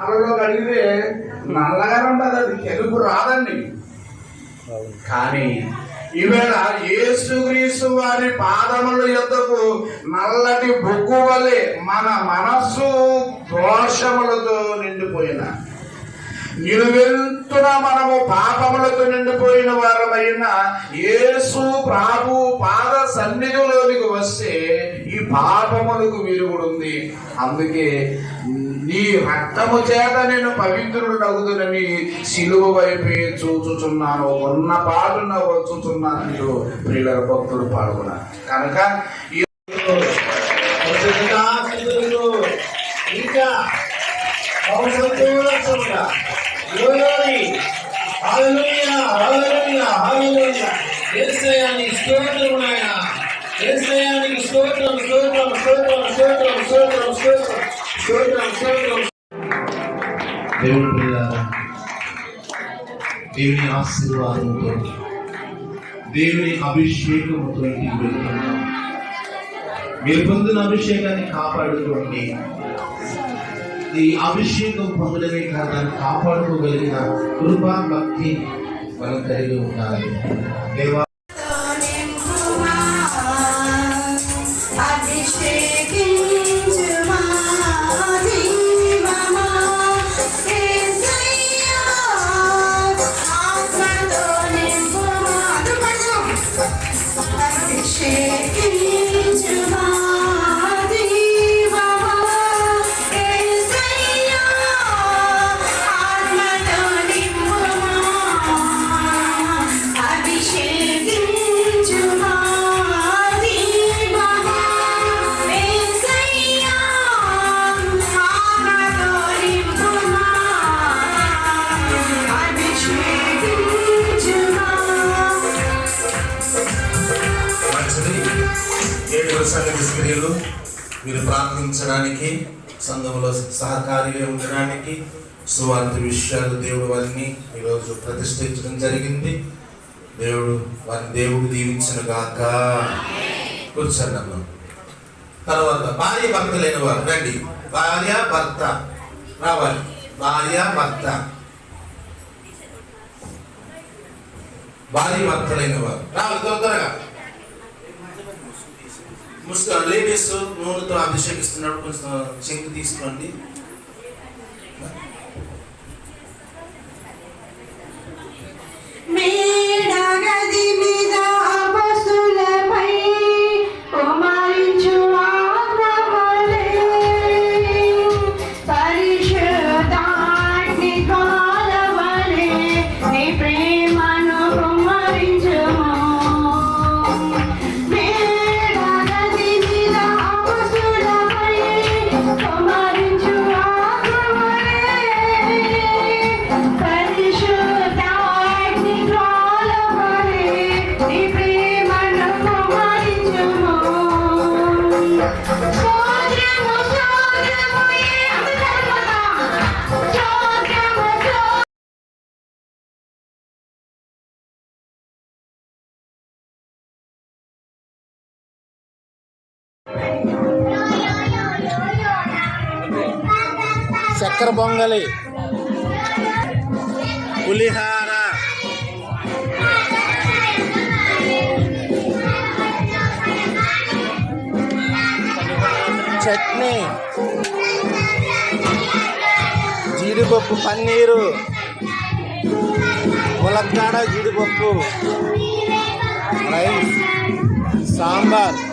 పాలలో కడిగితే నల్లగానే ఉంటుంది అది. తెలుగు రాదండి. కానీ ఈవేళ యేసుక్రీస్తు వారి పాదముల యొద్దకు నల్లటి బొగ్గు వలె మన మనస్సు దోషములతో నిండిపోయిన నిలువెంతున మనము పాపములతో నిండిపోయిన వారమైన యేసు ప్రభు పాద సన్నిధిలోనికి వస్తే ఈ పాపములకు విరుగుడుంది అందుకే నీ రక్తము చేత నేను పవిత్రుడు నగుదునని సిలువ వైపే చూచుచున్నాను ఉన్న పాటున వచ్చుచున్నాను మీరు ప్రియుల భక్తుడు పాల్గొన్నారు కనుక ఇంకా సంతోషముగా స్తోత్రం నాయన. యేసయ్యానికి స్తోత్రం స్తోత్రం స్తోత్రం స్తోత్రం స్తోత్రం స్తోత్రం. స్తోత్రం దేవుని దేవుని ఆశీర్వాదంతో దేవుని అభిషేకంతో మీరు పొందిన అభిషేకాన్ని కాపాడుకోండి. ఈ అభిషేకం పొందడమే కాదు దాన్ని కాపాడుకోగలిగిన కృపా భక్తి మనం కలిగి ఉండాలి. దేవా ప్రార్థించడానికి సంఘంలో సహకారిగా ఉండడానికి సువార్త విషయాలు దేవుడు వారిని ఈరోజు ప్రతిష్ఠించడం జరిగింది. దేవుడు వారిని దేవుడు దీవించిన గాక. కూర్చోండి తర్వాత భార్య భర్త లేని వారు రండి. భార్య భర్త రావాలి. భార్య భర్త. భార్య భర్త లేని వారు. రావాలి తొందరగా ముసుగు లేడీస్ నూనెతో అభిషేకిస్తున్నాడు కొంచెం చెంగు తీసుకోండి. చక్కెర పొంగలి. పులిహార. చట్నీ. జీడిపప్పు పన్నీరు. ములక్కాడ జీడిపప్పు. రైస్. సాంబార్.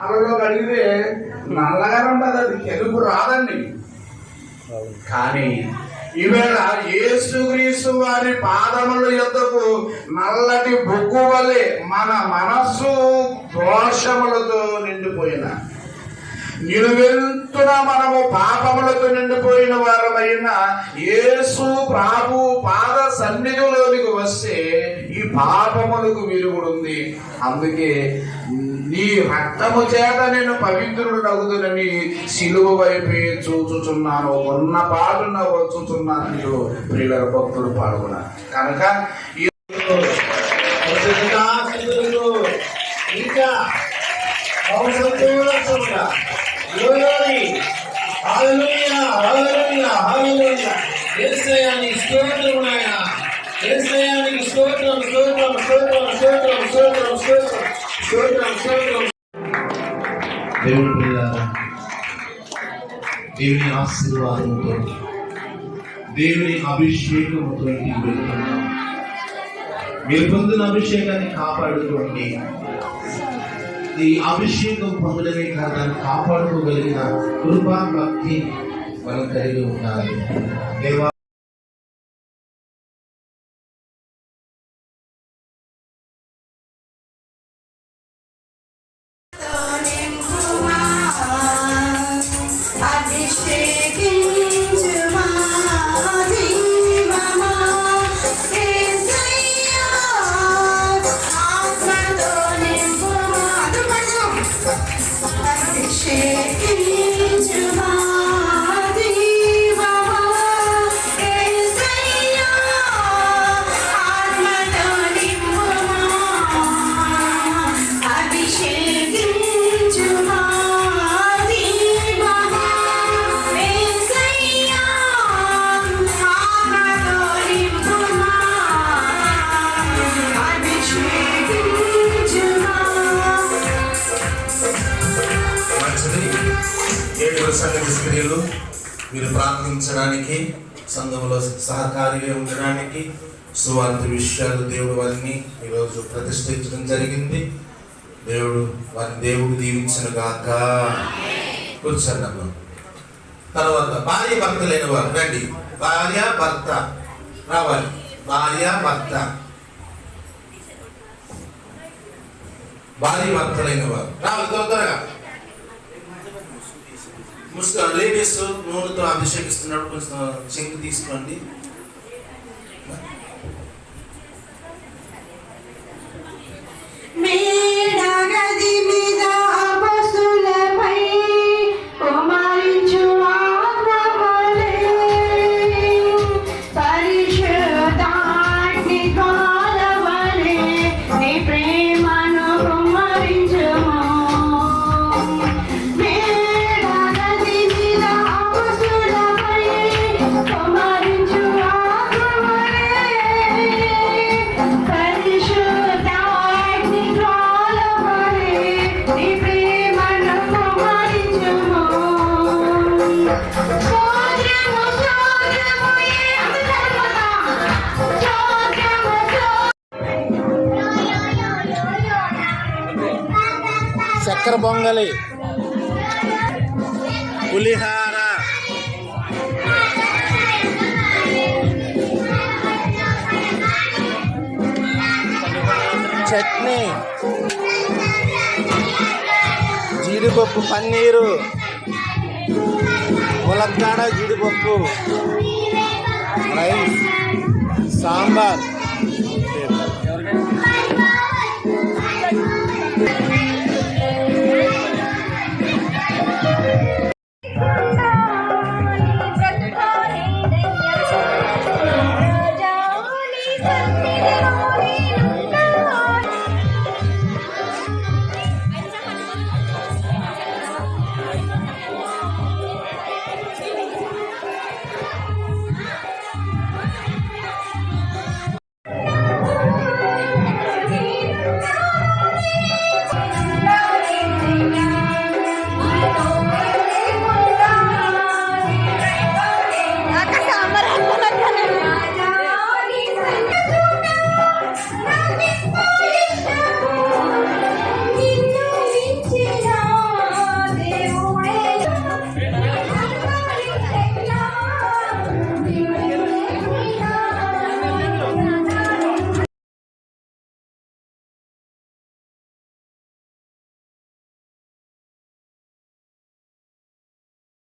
పాలలో కడిగితే నల్లగా ఉంటుంది అది తెలుపు రాదండి. కానీ ఈవేళ యేసుక్రీస్తు వారి పాదముల యొద్దకు నల్లటి బొగ్గు వలె మన మనస్సు దోషములతో నిండిపోయిన నిలువెంతున మనము పాపములతో నిండిపోయిన వారమైన యేసు ప్రభు పాద సన్నిధిలోనికి వస్తే ఈ పాపములకు విరుగుడుంది అందుకే ఈ రక్తము చేత నేను పవిత్రుడు అగుదునని సిలువ వైపే చూచుచున్నాను ఉన్న పాటున వచ్చుచున్నాను ప్రియుల భక్తుడు పాల్గొన్నారు కనుక స్తోత్రం స్తోత్రం స్తోత్రం స్తోత్రం స్తోత్రం స్తోత్రం స్తోత్రం. దేవుని పిల్లారా దేవుని ఆశీర్వాదంతో దేవుని అభిషేకంతో వెళ్తున్నాం. మీరు పొందిన అభిషేకాన్ని కాపాడుకోండి. ఈ అభిషేకం పొందడమే కాదు దాన్ని కాపాడుకోగలిగిన కృపా భక్తి మనం కలిగి ఉండాలి. దేవా shaking. ఏడు సంగతి స్త్రీలు మీరు ప్రార్థించడానికి సంఘంలో సహకారిగా ఉండడానికి సువార్త విషయాలు దేవుడు వారిని ఈరోజు ప్రతిష్ఠించడం జరిగింది. దేవుడు వారిని దేవుడు దీవించిన గాక. కూర్చున్నాము తర్వాత భార్య భర్త లేని వారు రండి. భార్య భర్త రావాలి. భార్య భర్త. భార్య భర్త లేని వారు. రావాలి తొందరగా ముసుగు లేడీస్ నూనెతో అభిషేకిస్తున్నాడు. కొంచెం చెంగు తీసుకోండి. చక్కెర పొంగలి పులిహార చట్నీ జీడిపప్పు పన్నీరు. ములక్కాడ జీడిపప్పు. రైస్ సాంబార్.